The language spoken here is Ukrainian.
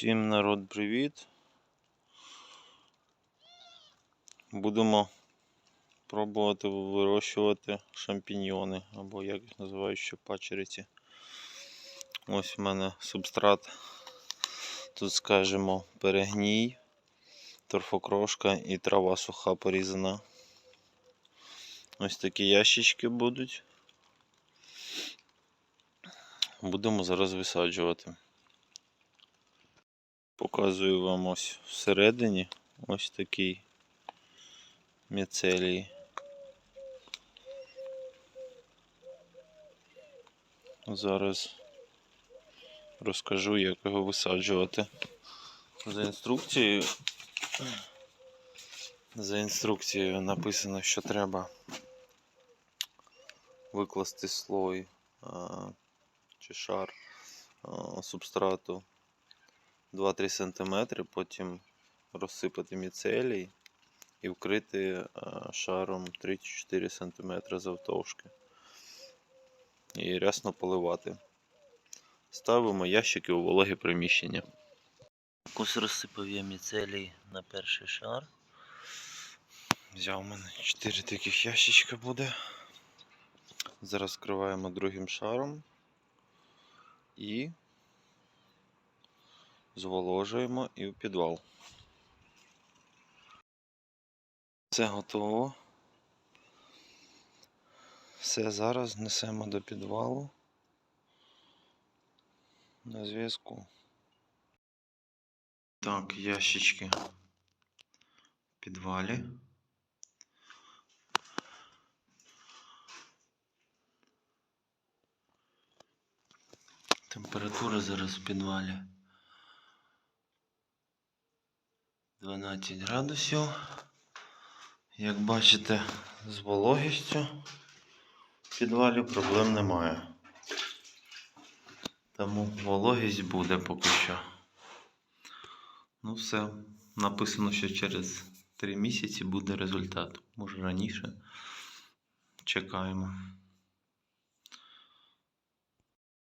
Всім народ привіт. Будемо пробувати вирощувати шампіньйони, або як їх називають ще пачериці. Ось в мене субстрат. Тут скажімо перегній, торфокрошка і трава суха порізана. Ось такі ящички будуть. Будемо зараз висаджувати. Показую вам ось всередині ось такий міцелій. Зараз розкажу, як його висаджувати. За інструкцією. За інструкцією написано, що треба викласти слой а, чи шар а, субстрату 2-3 см, потім розсипати міцелій і вкрити шаром 3-4 см завтовшки. І рясно поливати. Ставимо ящики у вологе приміщення. Ось розсипав я міцелій на перший шар. Взяв у мене 4 таких ящичка буде. Зараз вкриваємо другим шаром і зволожуємо і в підвал. Все готово. Все зараз несемо до підвалу. На зв'язку. Так, ящички в підвалі. Температура зараз в підвалі 12 градусів. Як бачите, з вологістю в підвалі проблем немає. Тому вологість буде поки що. Ну все, написано, що через 3 місяці буде результат. Може раніше. Чекаємо.